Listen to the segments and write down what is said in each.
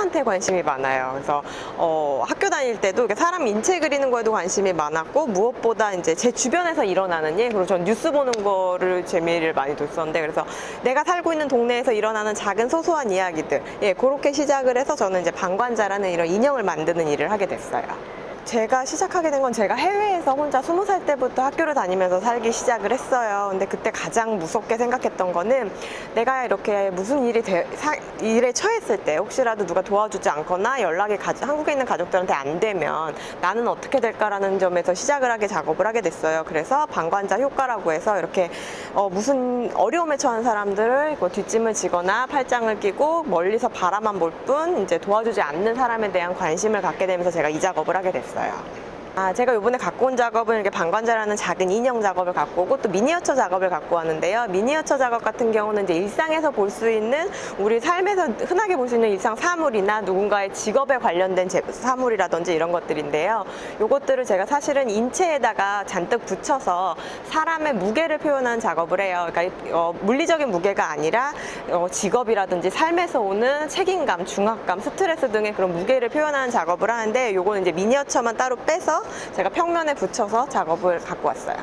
사람한테 관심이 많아요. 그래서 어, 학교 다닐 때도 사람 인체 그리는 거에도 관심이 많았고 무엇보다 이제 제 주변에서 일어나는 일 그리고 전 뉴스 보는 거를 재미를 많이 뒀었는데 그래서 내가 살고 있는 동네에서 일어나는 작은 소소한 이야기들 예 그렇게 시작을 해서 저는 이제 방관자라는 이런 인형을 만드는 일을 하게 됐어요. 제가 시작하게 된 건 제가 해외에서 혼자 스무 살 때부터 학교를 다니면서 살기 시작을 했어요. 근데 그때 가장 무섭게 생각했던 거는 내가 이렇게 무슨 일이 되, 사- 일에 처했을 때 혹시라도 누가 도와주지 않거나 연락이 가- 한국에 있는 가족들한테 안 되면 나는 어떻게 될까라는 점에서 시작을 하게 작업을 하게 됐어요. 그래서 방관자 효과라고 해서 이렇게 어, 무슨 어려움에 처한 사람들을 뭐 뒷짐을 지거나 팔짱을 끼고 멀리서 바라만 볼 뿐 이제 도와주지 않는 사람에 대한 관심을 갖게 되면서 제가 이 작업을 하게 됐어요. 系啊。 아, 제가 이번에 갖고 온 작업은 이렇게 방관자라는 작은 인형 작업을 갖고 오고 또 미니어처 작업을 갖고 왔는데요. 미니어처 작업 같은 경우는 이제 일상에서 볼 수 있는 우리 삶에서 흔하게 볼 수 있는 일상 사물이나 누군가의 직업에 관련된 제- 사물이라든지 이런 것들인데요. 요것들을 제가 사실은 인체에다가 잔뜩 붙여서 사람의 무게를 표현하는 작업을 해요. 그러니까 어, 물리적인 무게가 아니라 어, 직업이라든지 삶에서 오는 책임감, 중압감, 스트레스 등의 그런 무게를 표현하는 작업을 하는데 요거는 이제 미니어처만 따로 빼서 제가 평면에 붙여서 작업을 갖고 왔어요.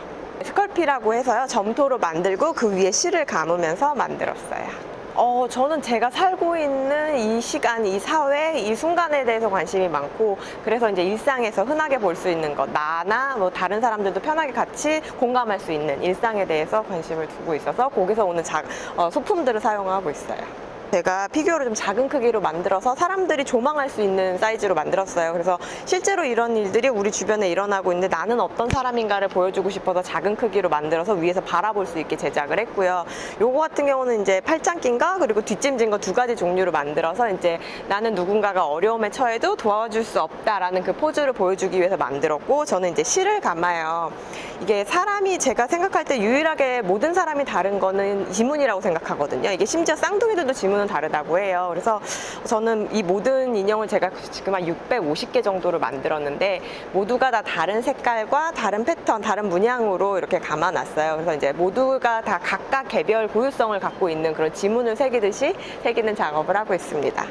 스컬피라고 해서요. 점토로 만들고 그 위에 실을 감으면서 만들었어요. 어, 저는 제가 살고 있는 이 시간, 이 사회, 이 순간에 대해서 관심이 많고, 그래서 이제 일상에서 흔하게 볼 수 있는 것, 나나 뭐 다른 사람들도 편하게 같이 공감할 수 있는 일상에 대해서 관심을 두고 있어서 거기서 오는 자, 어, 소품들을 사용하고 있어요. 제가 피규어를 좀 작은 크기로 만들어서 사람들이 조망할 수 있는 사이즈로 만들었어요. 그래서 실제로 이런 일들이 우리 주변에 일어나고 있는데 나는 어떤 사람인가를 보여주고 싶어서 작은 크기로 만들어서 위에서 바라볼 수 있게 제작을 했고요. 요거 같은 경우는 이제 팔짱 낀거 그리고 뒷짐진 거 두 가지 종류로 만들어서 이제 나는 누군가가 어려움에 처해도 도와줄 수 없다라는 그 포즈를 보여주기 위해서 만들었고 저는 이제 실을 감아요. 이게 사람이 제가 생각할 때 유일하게 모든 사람이 다른 거는 지문이라고 생각하거든요. 이게 심지어 쌍둥이들도 지문 은 다르다고 해요. 그래서 저는 이 모든 인형을 제가 지금 한 650개 정도를 만들었는데 모두가 다 다른 색깔과 다른 패턴, 다른 문양으로 이렇게 감아놨어요. 그래서 이제 모두가 다 각각 개별 고유성을 갖고 있는 그런 지문을 새기듯이 새기는 작업을 하고 있습니다.